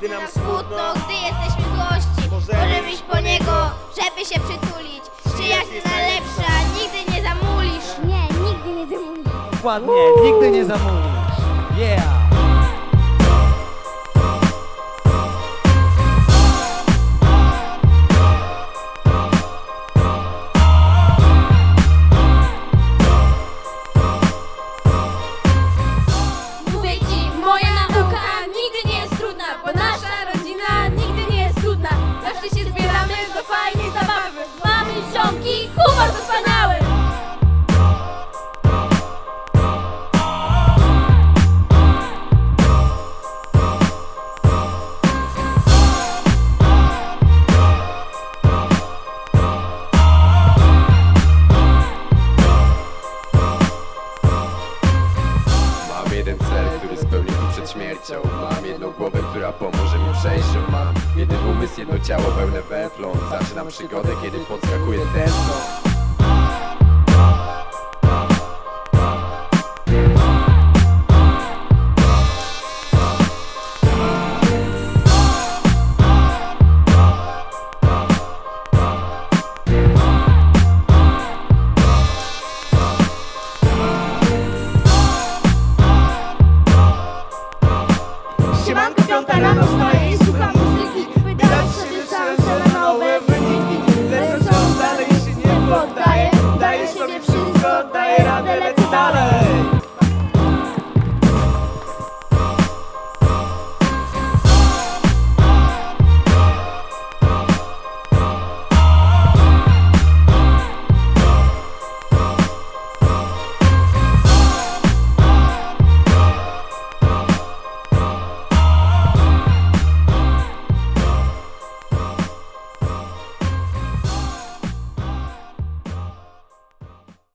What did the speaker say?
Gdy nam smutno, gdy jesteśmy złości Możemy iść po niego, żeby się przytulić. Przyjaźń najlepsza, nigdy nie zamulisz. Nie, nigdy nie zamulisz. Dokładnie, nigdy nie zamulisz. Yeah! Śmiercią. Mam jedną głowę, która pomoże mi przejść. Mam jeden umysł, jedno ciało pełne weflon Zaczynam przygodę, kiedy podskakuje tętno